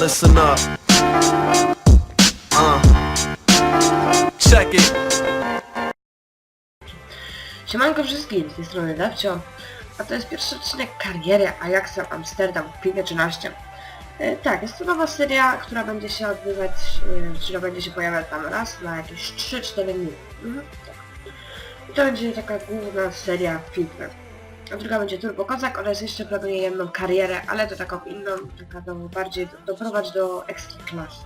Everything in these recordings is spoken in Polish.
Listen up. Uh. Check it. Siemanko wszystkim, z tej strony Dawcio, a to jest pierwszy odcinek kariery Ajaxa Amsterdam w Piłkę 13. E, tak, jest to nowa seria, która będzie się odbywać, e, która będzie się pojawiać tam raz na jakieś 3-4 dni. Mhm, tak. I to będzie taka główna seria FIFA. A druga będzie Turbo Kozak oraz jeszcze planuję jedną karierę, ale to taką inną, taka do, bardziej do, doprowadź do ekstra klasy.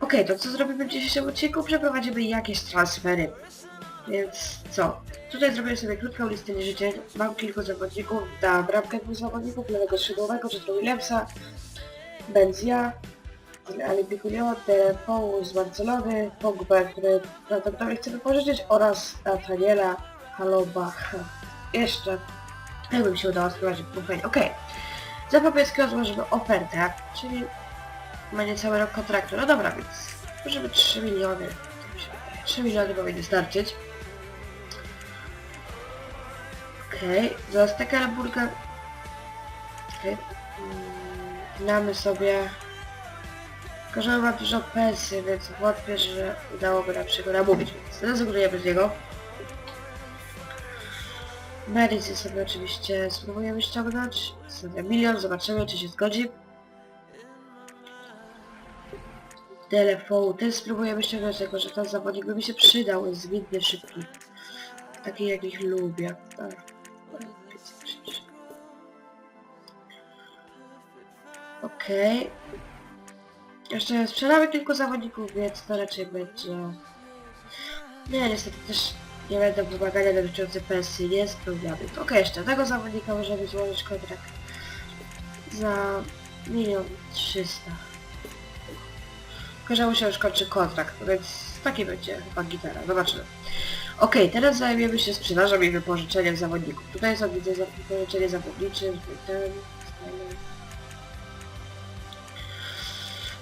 Okej, to co zrobimy w dzisiejszym odcinku? Przeprowadzimy jakieś transfery. Więc co? Tutaj zrobię sobie krótką listę nieżyczeń. Mam kilku zawodników, da bramkę dwóch zawodników, lewego skrzydłowego, czy to Willemsa, Benzia, Ale Biculio, De Paul z Barcelony, Pogba, który prawdopodobnie chce wypożyczyć oraz Nathaniela Halobacha. Jeszcze, jakby mi się udało sprowadzić Buffet. Okej. Za Papieckiego złożymy ofertę, czyli ma niecały rok kontraktu. No dobra, więc może być 3 miliony. Tak mi się wydaje. 3 miliony powinny starczyć. Okej, za Stekelburgę... Okej. Mm, Damy sobie... Tylko, on ma dużo pensji, więc wątpię, że udałoby nam się go namówić, więc rezygnujemy z niego. Mericy sobie oczywiście spróbujemy ściągnąć. Sobie milion, zobaczymy czy się zgodzi. Telefon też spróbujemy ściągnąć, jako że ten zawodnik by mi się przydał, jest zwinny, szybki. Taki jak ich lubię. Tak. Okej. Jeszcze sprzedamy kilku zawodników, więc to raczej będzie... Nie, niestety też nie będą wymagania dotyczące pensji, nie spełniamy. Okej, jeszcze tego zawodnika możemy złożyć kontrakt za milion trzysta. Tylko, się już kończy kontrakt, więc taki będzie chyba gitara, zobaczymy. Okej, teraz zajmiemy się sprzedażą i wypożyczeniem zawodników. Tutaj są widzę wypożyczenie zawodnicze, ten.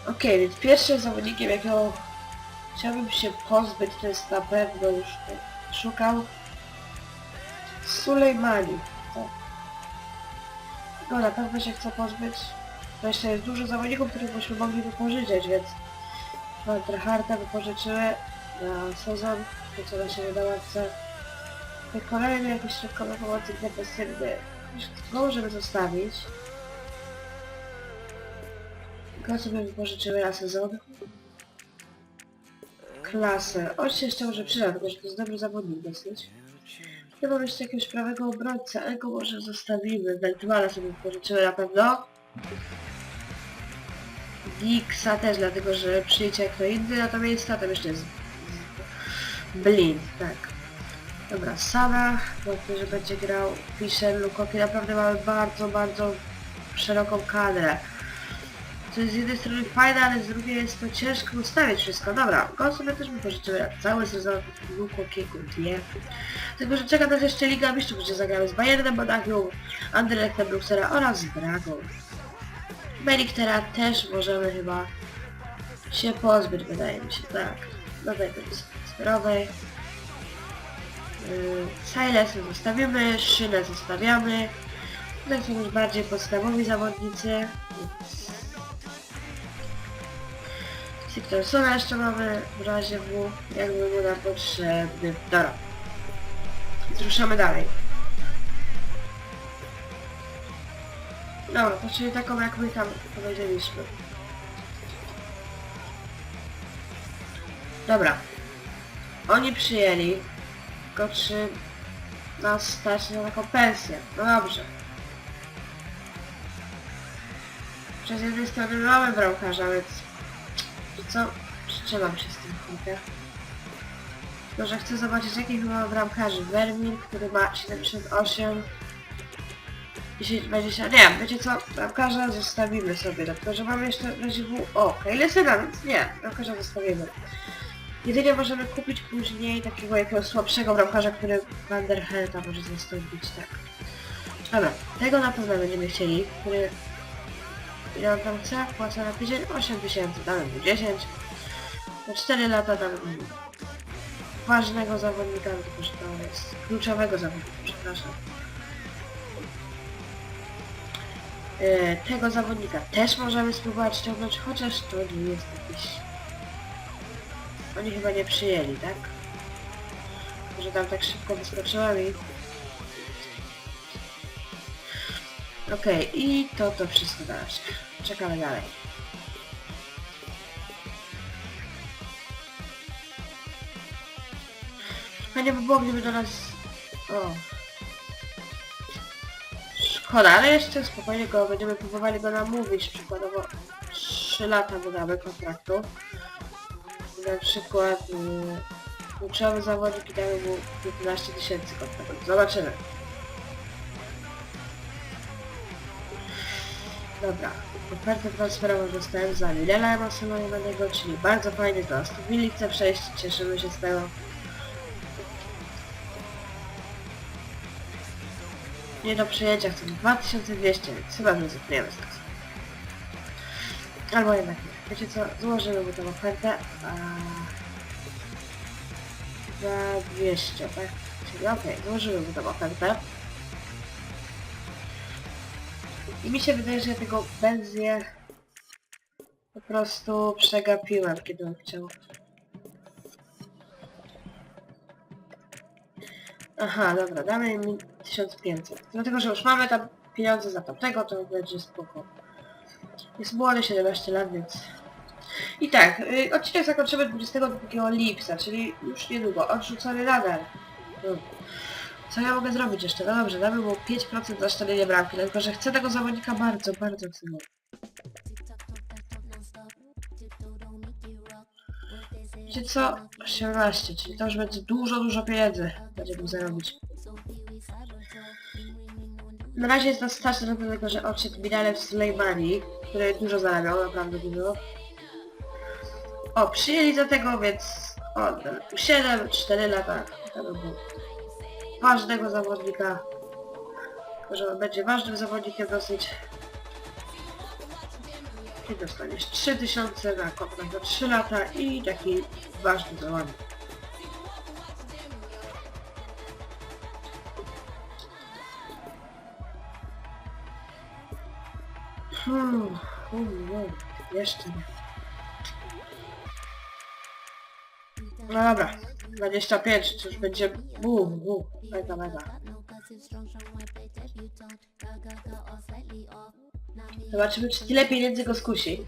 Okej, więc pierwszym zawodnikiem, jakiego chciałbym się pozbyć, to jest na pewno już szukał Sulejmani. Tak. No na pewno się chcę pozbyć. To jeszcze jest dużo zawodników, których byśmy mogli wypożyczyć, więc Van Harta wypożyczyły na sezon, to co na się wydawcy. Te kolejne jakieś środkowe pomocy defensywne go możemy zostawić. Go sobie wypożyczyły na sezon. Klasę. On się jeszcze może przydać, tylko że to jest dobry zawodnik dosyć. Chyba jeszcze jakiegoś prawego ale go może zostawimy. Beltmana sobie wypożyczyły na pewno. Dixa też, dlatego że przyjdzie kto inny, natomiast tam jeszcze jest Blind, tak. Dobra, Sana, wątpię, że będzie grał Fischer, Lukoki, naprawdę mamy bardzo, bardzo szeroką kadrę. To jest z jednej strony fajne, ale z drugiej jest to ciężko ustawić wszystko. Dobra, go sobie też wypożyczymy na cały sezon Lukokiego, nie? Tylko, że czeka nas jeszcze Liga Mistrzów, gdzie zagramy z Bayernem Monachium, Anderlechtem Bruksela oraz Bragą. Beliktera też możemy chyba się pozbyć, wydaje mi się, tak. No tej sterowej. Yy, Silesy zostawimy, Szynę zostawiamy. Tutaj są już bardziej podstawowi zawodnicy. Siktorsona jeszcze mamy w razie W, jakby mu nam potrzebny. Dobra. Zruszamy dalej. Dobra, to czyli taką jak my tam powiedzieliśmy. Dobra. Oni przyjęli. Tylko czy nas stać na taką pensję? No dobrze. Przez jednej strony mamy bramkarza, więc... Co? Trzymam się z tym chwilkę. Tylko, że chcę zobaczyć jakich mamy bramkarzy. Vermil, który ma 78. 10, 20, nie wiecie co, bramkarza zostawimy sobie, dlatego że mamy jeszcze razie W, o, Kejlesyna, więc nie, bramkarza zostawimy. Jedynie możemy kupić później takiego jakiegoś słabszego bramkarza, który Van der Helta może zastąpić, tak. Dobra, tego na pewno będziemy chcieli, który... On tam chce? Płacę na tydzień? 8 tysięcy, damy mu 10. Na 4 lata damy mu ważnego zawodnika, tylko że to jest kluczowego zawodnika, przepraszam. E, tego zawodnika też możemy spróbować ściągnąć, chociaż to nie jest jakiś... Oni chyba nie przyjęli, tak? Że tam tak szybko wyskoczyłem i... Okej, i to to wszystko na razie. Czekamy dalej. Fajnie by było, gdyby do nas... O. Szkoda, ale jeszcze spokojnie go będziemy próbowali go namówić, przykładowo 3 lata mu kontraktu. Na przykład kluczowy zawodnik i damy mu 15 tysięcy kontraktu. Zobaczymy. Dobra, ofertę transferową dostałem za Lilela Emasonowanego, czyli bardzo do Aston Villa chce przejść, cieszymy się z tego. Nie do przejęcia chcę 2200, więc chyba zrezygnujemy z tego. Albo jednak nie. Wiecie co, złożymy mu tę ofertę, a... za 200, tak? Czyli okej, złożymy mu tę ofertę. I mi się wydaje, że ja tego Benzię po prostu przegapiłem, kiedy on chciał. Aha, dobra, damy mi 1500. Dlatego, że już mamy tam pieniądze za tamtego, to będzie spoko. Jest młody, 17 lat, więc... I tak, y, odcinek zakończymy 22 lipca, czyli już niedługo. Odrzucony nadal. Hmm. Co ja mogę zrobić jeszcze? No dobrze, damy mu 5% za szczelenie bramki, tylko że chcę tego zawodnika bardzo, bardzo chcę go. Wiecie co? 18, czyli to już będzie dużo, dużo pieniędzy. Będzie mógł zarobić. Na razie jest nas stać do tego, że odszedł Bilal Sulejmani, który dużo zarabiał, naprawdę dużo. O, przyjęli za tego, więc... O, 7, 4 lata. To by było ważnego zawodnika. Że będzie ważnym zawodnikiem dosyć. I dostaniesz 3000 na kontrakt za 3 lata i taki ważny zawodnik. Hmm, hmm, jeszcze nie. No dobra, 25, to już będzie bum, bum, mega, mega. Zobaczymy, czy tyle pieniędzy go skusi.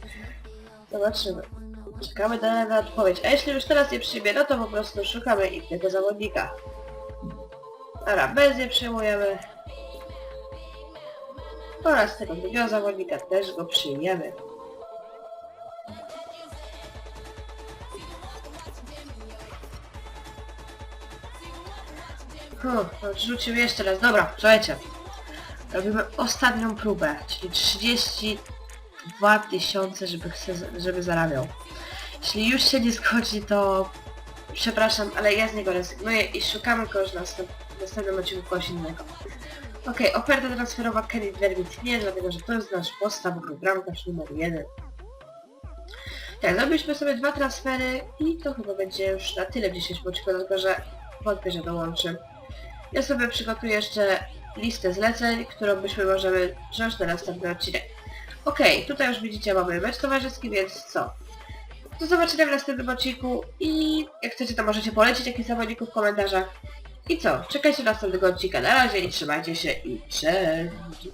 Zobaczymy. Czekamy na, na odpowiedź. A jeśli już teraz nie przyjmie, no to po prostu szukamy innego zawodnika. Dobra, bez nie przyjmujemy. Oraz tego drugiego zawodnika też go przyjmiemy. Hmm, rzucimy jeszcze raz. Dobra, słuchajcie. Robimy ostatnią próbę, czyli 32 tysiące, żeby, żeby zarabiał. Jeśli już się nie zgodzi, to przepraszam, ale ja z niego rezygnuję i szukamy kogoś na następ- następnym odcinku kogoś innego. Okej, oferta transferowa Kenny Verwit nie, dlatego że to jest nasz podstawowy bramkarz numer jeden. Tak, zrobiliśmy sobie dwa transfery i to chyba będzie już na tyle w dzisiejszym odcinku, dlatego że wątpię, że dołączy. Ja sobie przygotuję jeszcze listę zleceń, którą byśmy możemy wziąć na następny odcinek. Okej, tutaj już widzicie mamy mecz towarzyski, więc co? Do zobaczenia w następnym odcinku i jak chcecie to możecie polecić jakichś zawodników w komentarzach. I co? Czekajcie na następnego odcinka. Na razie i trzymajcie się i cześć!